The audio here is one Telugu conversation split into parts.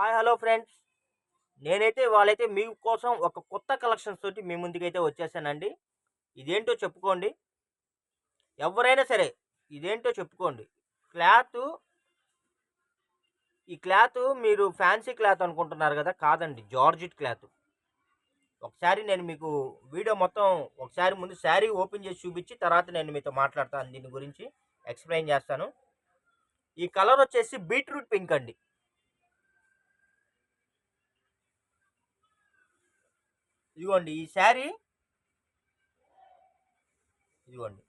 Hi hello friends. నేనైతే వాళ్ళైతే మీ కోసం ఒక కొత్త కలెక్షన్స్ తోటి మీ ముందుకైతే వచ్చేసానండి. ఇదేంటో చెప్పుకోండి. ఎవరైనా సరే ఇదేంటో చెప్పుకోండి. క్లాత్ ఈ క్లాత్ మీరు ఫ్యాన్సీ క్లాత్ అనుకుంటున్నారు కదా కాదండి జార్జిట్ క్లాత్. ఒకసారి నేను మీకు వీడియో మొత్తం ఒకసారి ముందు శారీ ఓపెన్ చేసి చూపించి తర్వాత నేను మీతో మాట్లాడతాను దీని గురించి ఎక్స్ప్లెయిన్ చేస్తాను. ఈ కలర్ వచ్చేసి బీట్రూట్ పింక్ అండి. ఇదిగోండి ఈ శారీ ఇదిగోండి.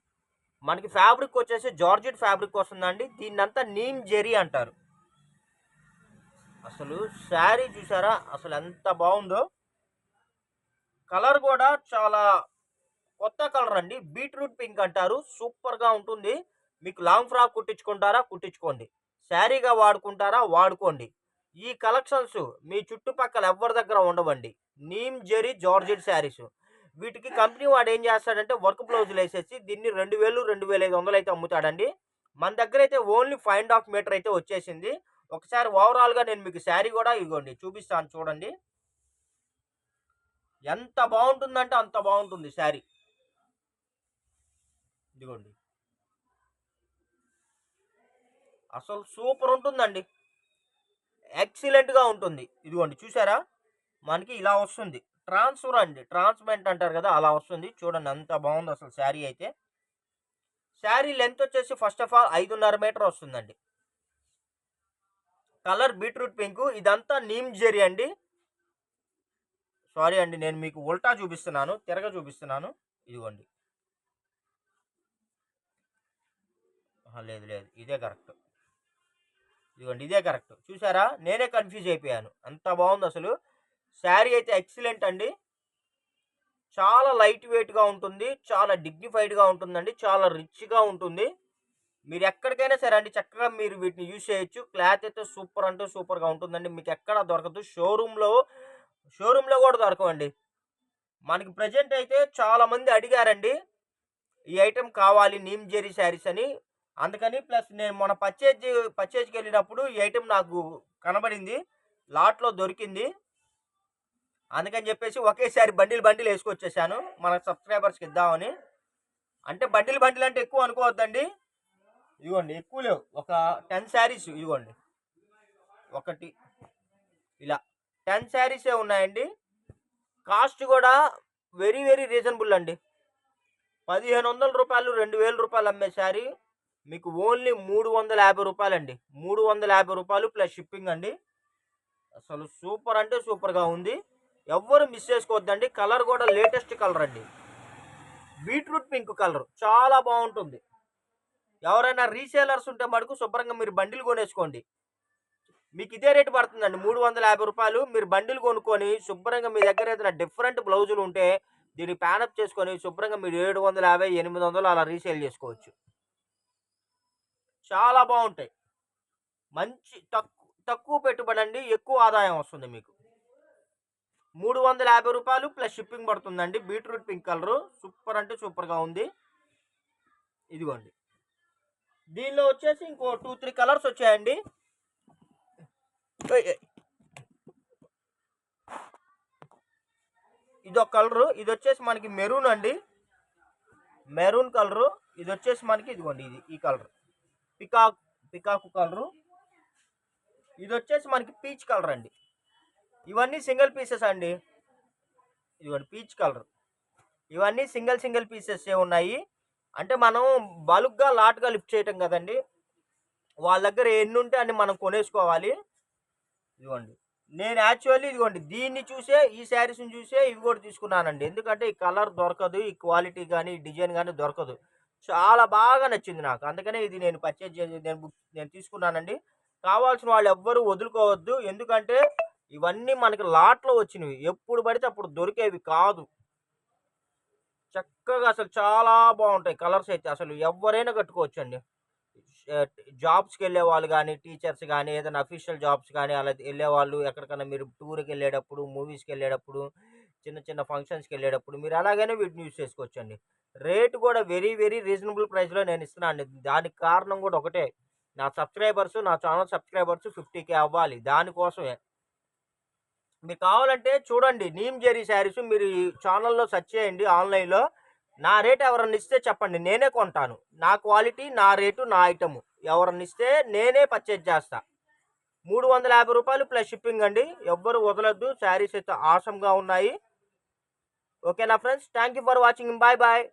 మనకి ఫ్యాబ్రిక్ వచ్చేసి జార్జెట్ ఫ్యాబ్రిక్ వస్తుందండి. దీన్నంతా నీమ్ జెరీ అంటారు. అసలు శారీ చూసారా? అసలు ఎంత బాగుందో. కలర్ కూడా చాలా కొత్త కలర్ అండి. బీట్రూట్ పింక్ అంటారు. సూపర్గా ఉంటుంది. మీకు లాంగ్ ఫ్రాక్ కుట్టించుకుంటారా? కుట్టించుకోండి. శారీగా వాడుకుంటారా? వాడుకోండి. ఈ కలెక్షన్స్ మీ చుట్టుపక్కల ఎవరి దగ్గర ఉండవండి. నీమ్ జెరీ జార్జెట్ శారీస్. వీటికి కంపెనీ వాడు ఏం చేస్తాడంటే వర్క్ బ్లౌజులు వేసేసి దీన్ని రెండు వేలు రెండు వేల ఐదు వందలు అయితే అమ్ముతాడండి. మన దగ్గర అయితే only five and half meter అయితే వచ్చేసింది. ఒకసారి ఓవరాల్గా నేను మీకు శారీ కూడా ఇదిగోండి చూపిస్తాను చూడండి. ఎంత బాగుంటుందంటే అంత బాగుంటుంది శారీ. ఇదిగోండి. అసలు సూపర్ ఉంటుందండి. ఎక్సలెంట్గా ఉంటుంది. ఇదిగోండి చూసారా? మనకి ఇలా వస్తుంది. ట్రాన్స్ఫర్ అండి. ట్రాన్స్మెంట్ అంటారు కదా అలా వస్తుంది. చూడండి అంత బాగుంది అసలు శారీ అయితే. శారీ లెంత్ వచ్చేసి ఫస్ట్ ఆఫ్ ఆల్ ఐదున్నర మీటర్ వస్తుందండి. Colour beetroot pink. ఇదంతా నీమ్ జెరీ అండి. సారీ అండి నేను మీకు ఉల్టా చూపిస్తున్నాను తిరగ చూపిస్తున్నాను. ఇదిగోండి. లేదు లేదు. ఇదే కరెక్ట్. ఇదిగోండి ఇదే కరెక్ట్. చూసారా? నేనే కన్ఫ్యూజ్ అయిపోయాను. అంత బాగుంది అసలు. శారీ అయితే ఎక్సలెంట్ అండి. చాలా లైట్ వెయిట్గా ఉంటుంది. చాలా డిగ్నిఫైడ్గా ఉంటుందండి. చాలా రిచ్గా ఉంటుంది. మీరు ఎక్కడికైనా సరే అండి చక్కగా మీరు వీటిని యూజ్ చేయొచ్చు. క్లాత్ అయితే సూపర్ అంటే సూపర్గా ఉంటుందండి. మీకు ఎక్కడ దొరకదు. షోరూంలో షోరూంలో కూడా దొరకవండి. మనకి ప్రజెంట్ అయితే చాలామంది అడిగారండి ఈ ఐటెం కావాలి నీమ్ జెరీ శారీస్ అని. అందుకని ప్లస్ నేను మొన్న పర్చేజ్ పర్చేజ్కి వెళ్ళినప్పుడు ఈ ఐటెం నాకు కనబడింది. లాట్లో దొరికింది. అందుకని చెప్పేసి ఒకేసారి బండిల్ బండిల్ వేసుకొచ్చేసాను. మన సబ్స్క్రైబర్స్కి ఇద్దామని. అంటే బండిల్ బండిల్ అంటే ఎక్కువ అనుకోవద్దండి. ఇదిగోండి ఎక్కువ లేవు. ఒక టెన్ శారీస్ ఇదిగోండి ఒకటి. ఇలా. టెన్ శారీసే ఉన్నాయండి. కాస్ట్ కూడా వెరీ వెరీ రీజనబుల్ అండి. పదిహేను వందల రూపాయలు రెండు వేల రూపాయలు అమ్మే శారీ. మీకు ఓన్లీ మూడు వందల యాభై రూపాయలు అండి మూడు వందల యాభై రూపాయలు ప్లస్ షిప్పింగ్ అండి. అసలు సూపర్ అంటే సూపర్గా ఉంది. ఎవ్వరు మిస్ చేసుకోవద్దండి. కలర్ కూడా లేటెస్ట్ కలర్ అండి. Beetroot pink colour. చాలా బాగుంటుంది. ఎవరైనా రీసేలర్స్ ఉంటే మటుకు శుభ్రంగా మీరు బండిలు కొనేసుకోండి. మీకు ఇదే రేటు పడుతుందండి. మూడు వందల యాభై రూపాయలు. మీరు బండిలు కొనుక్కొని శుభ్రంగా మీ దగ్గర ఏదైనా డిఫరెంట్ బ్లౌజులు ఉంటే దీన్ని ప్యానప్ చేసుకొని శుభ్రంగా మీరు ఏడు వందల యాభై ఎనిమిది వందలు అలా రీసేల్ చేసుకోవచ్చు. చాలా బాగుంటాయి. మంచి తక్కువ తక్కువ పెట్టుబడి అండి ఎక్కువ ఆదాయం వస్తుంది మీకు. మూడు వందల యాభై రూపాయలు ప్లస్ షిప్పింగ్ పడుతుందండి. Beetroot pink colour. సూపర్ అంటే సూపర్గా ఉంది. ఇదిగోండి. దీనిలో వచ్చేసి ఇంకో టూ త్రీ కలర్స్ వచ్చాయండి. ఇదొక కలరు. ఇది వచ్చేసి మనకి మెరూన్ అండి. Maroon colour. ఇది వచ్చేసి మనకి ఇదిగోండి. ఇది ఈ కలర్. Peacock peacock colour. ఇది వచ్చేసి మనకి పీచ్ కలర్ అండి ఇవన్నీ సింగిల్ పీసెస్ అండి. ఇదిగోండి పీచ్ కలర్. ఇవన్నీ సింగిల్ సింగిల్ పీసెస్ ఉన్నాయి. అంటే మనం బల్క్గా లాట్గా లిఫ్ట్ చేయటం కదండి. వాళ్ళ దగ్గర ఎన్ని ఉంటే అన్ని మనం కొనేసుకోవాలి. ఇదిగోండి నేను యాక్చువల్లీ ఇదిగోండి దీన్ని చూసే ఈ శారీస్ని చూసే ఇవి కూడా తీసుకున్నానండి. ఎందుకంటే ఈ కలర్ దొరకదు ఈ క్వాలిటీ కానీ ఈ డిజైన్ కానీ దొరకదు. చాలా బాగా నచ్చింది నాకు. అందుకనే ఇది నేను పర్చేజ్ నేను బుక్ నేను తీసుకున్నానండి. కావాల్సిన వాళ్ళు ఎవ్వరూ వదులుకోవద్దు. ఎందుకంటే ఇవన్నీ మనకి లాట్లో వచ్చినవి. ఎప్పుడు పడితే అప్పుడు దొరికేవి కాదు. చక్కగా అసలు చాలా బాగుంటాయి కలర్స్ అయితే. అసలు ఎవరైనా కట్టుకోవచ్చండి. జాబ్స్కి వెళ్ళే వాళ్ళు కానీ టీచర్స్ కానీ ఏదైనా అఫీషియల్ జాబ్స్ కానీ అలా వెళ్ళేవాళ్ళు ఎక్కడికైనా మీరు టూర్కి వెళ్ళేటప్పుడు మూవీస్కి వెళ్ళేటప్పుడు చిన్న చిన్న ఫంక్షన్స్కి వెళ్ళేటప్పుడు మీరు అలాగనే వీటిని యూజ్ చేసుకోవచ్చండి. రేట్ కూడా వెరీ వెరీ రీజనబుల్ ప్రైస్లో నేను ఇస్తున్నాను దానికి కారణం కూడా ఒకటే. నా సబ్స్క్రైబర్స్ నా ఛానల్ సబ్స్క్రైబర్స్ ఫిఫ్టీకే అవ్వాలి. దానికోసమే. మీకు కావాలంటే చూడండి. నీమ్ జెరీ శారీస్ మీరు ఈ ఛానల్లో సెర్చ్ చేయండి ఆన్లైన్లో. నా రేట్ ఎవరన్నా ఇస్తే చెప్పండి. నేనే కొంటాను. నా క్వాలిటీ నా రేటు నా ఐటము. ఎవరన్నా ఇస్తే నేనే పర్చేజ్ చేస్తా. మూడు వందల యాభై రూపాయలు ప్లస్ షిప్పింగ్ అండి. ఎవ్వరు వదలొద్దు. శారీస్ అయితే ఆసంగా ఉన్నాయి. ఓకేనా friends? Thank you for watching. Bye bye.